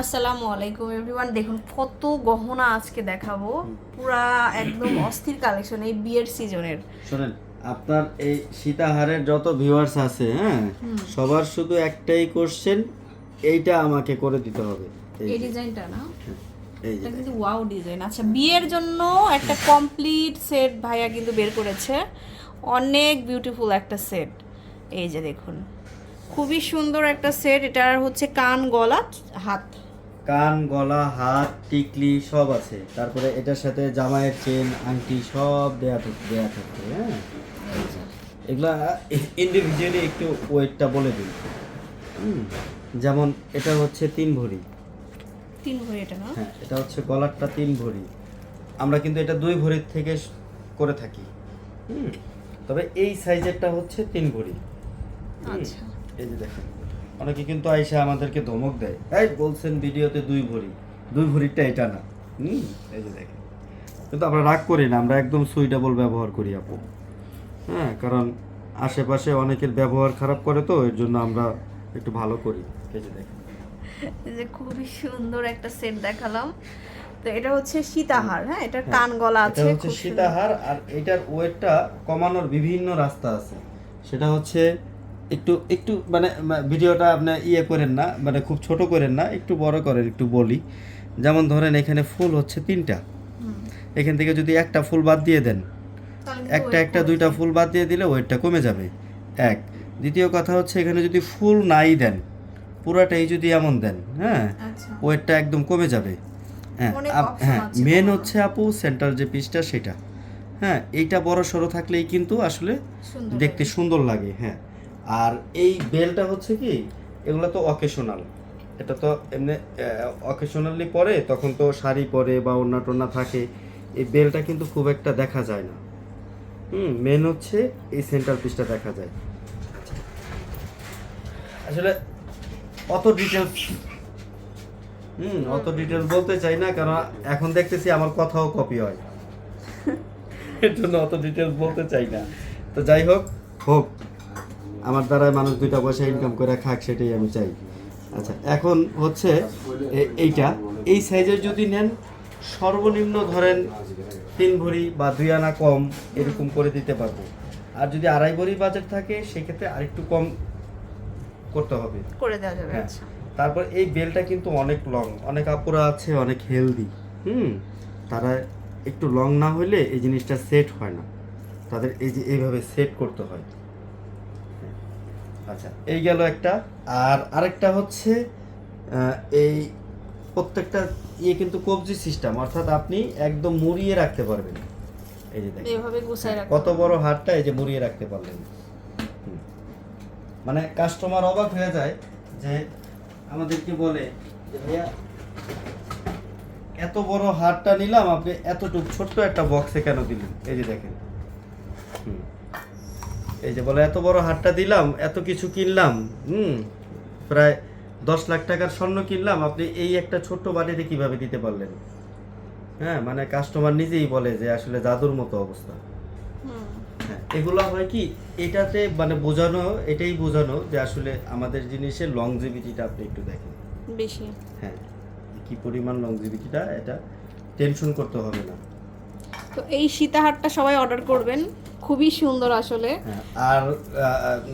আসসালামু আলাইকুম এভরিওয়ান। দেখুন কত গহনা আজকে দেখাবো। পুরা একদম অস্থির কালেকশন এই বিয়ের সিজনের শোনেন আপনার এই সীতাহারের যত ভিউয়ার্স আছে হ্যাঁ সবার শুধু একটাই কোশ্চেন এইটা আমাকে করে দিতে হবে। এই ডিজাইনটা না? এটা কিন্তু ওয়াও ডিজাইন আচ্ছা বিয়ের জন্য একটা কমপ্লিট সেট ভাইয়া কিন্তু বের করেছে। অনেক বিউটিফুল একটা সেট এই যে দেখুন। খুবই সুন্দর একটা সেট এটার হচ্ছে কান গলা হাত। কান গলা হাত টিকলি সব আছে। তারপরে এটার সাথে জামাইয়ের চেন আংটি সব দেয়া থাকবে দেয়া থাকবে হ্যাঁ? এগুলা ইন্ডিভিজুয়ালি একটু ওয়েটটা বলে দিন যেমন এটা হচ্ছে তিন ভরি। তিন ভরি এটা না? হ্যাঁ এটা হচ্ছে গলারটা তিন ভরি। আমরা কিন্তু এটা দুই ভরির থেকে করে থাকি। তবে এই সাইজেরটা হচ্ছে তিন ভরি। আচ্ছা। এই যে দেখেন। অনেকে কিন্তু আইসা আমাদেরকে ধমক দেয়। এই বলছেন ভিডিওতে দুই ভরি। দুই ভরিটা এটা না। হুম এই যে দেখেন। কিন্তু আমরা রাগ করি না আমরা একদম সুইটেবল ব্যবহার করি আপু। হ্যাঁ কারণ আশেপাশে অনেকের ব্যবহার খারাপ করে তো এর জন্য আমরা একটু ভালো করি। এই যে দেখেন। এই যে খুবই সুন্দর একটা সেট দেখালাম। তো এটা হচ্ছে সীতাহার হ্যাঁ এটা কান গলা এটা আছে হচ্ছে সীতাহার আর এটার ওয়েটটা কমানোর বিভিন্ন রাস্তা আছে। সেটা হচ্ছে একটু একটু মানে ভিডিওটা আপনি ইয়ে করেন না মানে খুব ছোট করেন না একটু বড় করেন একটু বলি। যেমন ধরেন এখানে ফুল হচ্ছে তিনটা। এখান থেকে যদি একটা ফুল বাদ দিয়ে দেন একটা একটা দুইটা ফুল বাদ দিয়ে দিলে ওয়েটটা কমে যাবে। এক। দ্বিতীয় কথা হচ্ছে এখানে যদি ফুল নাই দেন পুরাটাই যদি এমন দেন হ্যাঁ আচ্ছা। ওয়েটটা একদম কমে যাবে। হ্যাঁ হ্যাঁ মেন হচ্ছে আপু সেন্টার যে পিসটা সেটা। হ্যাঁ এইটা বড় সড়ো থাকলেই কিন্তু আসলে দেখতে সুন্দর লাগে হ্যাঁ। আর এই বেলটা হচ্ছে কি এগুলো তো অকেশনাল এটা তো এমনি অকেশনালি পরে তখন তো শাড়ি পরে বা ওড়না টোনা থাকে। এই বেলটা কিন্তু খুব একটা দেখা যায় না। হুম মেন হচ্ছে এই সেন্টার পিসটা দেখা যায়। আসলে অত ডিটেলস হুম অত ডিটেলস বলতে চাই না কারণ এখন দেখতেছি আমার কথাও কপি হয়। এর জন্য অত ডিটেলস বলতে চাই না। তো যাই হোক হোক। আমার দ্বারাই মানুষ দুইটা পয়সা ইনকাম করে খাক সেটাই আমি চাই। আচ্ছা এখন হচ্ছে এইটা। এই সাইজের যদি নেন সর্বনিম্ন ধরেন তিন ভরি বা দুই আনা কম এরকম করে দিতে পারব। আর যদি আড়াই ভরি বাজেট থাকে সেক্ষেত্রে আরেকটু কম করতে হবে। করে দেওয়া যাবে হ্যাঁ। আচ্ছা। তারপর এই বেলটা কিন্তু অনেক লং অনেক আপুরা আছে অনেক হেলদি হুম? তারা একটু লং না হলে এই জিনিসটা সেট হয় না। তাদের এই যে এইভাবে সেট করতে হয়। আচ্ছা এই গেল একটা। আর আরেকটা হচ্ছে এই প্রত্যেকটা ইয়ে কিন্তু কবজি সিস্টেম অর্থাৎ আপনি একদম মুড়িয়ে রাখতে পারবেন। এই যে দেখেন কত বড় হারটা এই যে মুড়িয়ে রাখতে পারলেন। মানে কাস্টমার অবাক হয়ে যায় যে আমাদেরকে বলে যে ভাইয়া এত বড় হারটা নিলাম আপনি এতটুকু ছোট্ট একটা বক্সে কেন দিলেন? এই যে দেখেন। হুম। এই যে বলে এত বড় হারটা দিলাম এত কিছু কিনলাম হুম প্রায় দশ লাখ টাকার স্বর্ণ কিনলাম আপনি এই একটা ছোট্ট বাড়িতে কীভাবে দিতে পারলেন? হ্যাঁ মানে কাস্টমার নিজেই বলে যে আসলে জাদুর মতো অবস্থা। হ্যাঁ, এগুলো হয় কি এটাতে মানে বোঝানো এটাই বোঝানো যে আসলে আমাদের জিনিসের লংজিভিটিটা আপনি একটু দেখেন। বেশি। হ্যাঁ কি পরিমাণ লংজিভিটিটা এটা টেনশন করতে হবে না। তো এই সীতাহারটা সবাই অর্ডার করবেন। খুবই সুন্দর আসলে। হ্যাঁ আর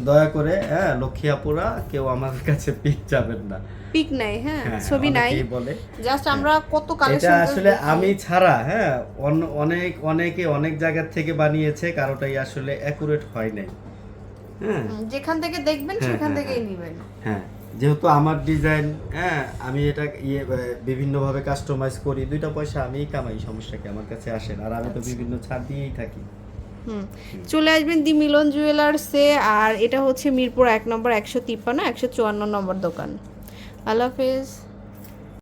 দয়া করে হ্যাঁ লক্ষ্মী আপুরা কেউ আমার কাছে পিক যাবেন না। পিক নাই হ্যাঁ হ্যাঁ, ছবি নাই। বলে। জাস্ট আমরা কত এটা কালেকশন আসলে আমি ছাড়া হ্যাঁ অনেক অনেকে অনেক জায়গার থেকে বানিয়েছে কারোটাই আসলে অ্যাকুরেট হয় নাই। হ্যাঁ। যেখান থেকে দেখবেন হ্যাঁ, সেখান হ্যাঁ, থেকেই হ্যাঁ। নেবেন। হ্যাঁ যেহেতু আমার ডিজাইন হ্যাঁ আমি এটা ইয়ে বিভিন্নভাবে কাস্টমাইজ করি দুইটা পয়সা আমিই কামাই সমস্যাকে আমার কাছে আসেন আর আমি তো বিভিন্ন ছাড় দিয়েই থাকি। হুম। চলে আসবেন দি মিলন জুয়েলার্সে আর এটা হচ্ছে মিরপুর এক নম্বর একশো তিপ্পান্ন একশো চুয়ান্ন নম্বর দোকান। আল্লাহ হাফেজ।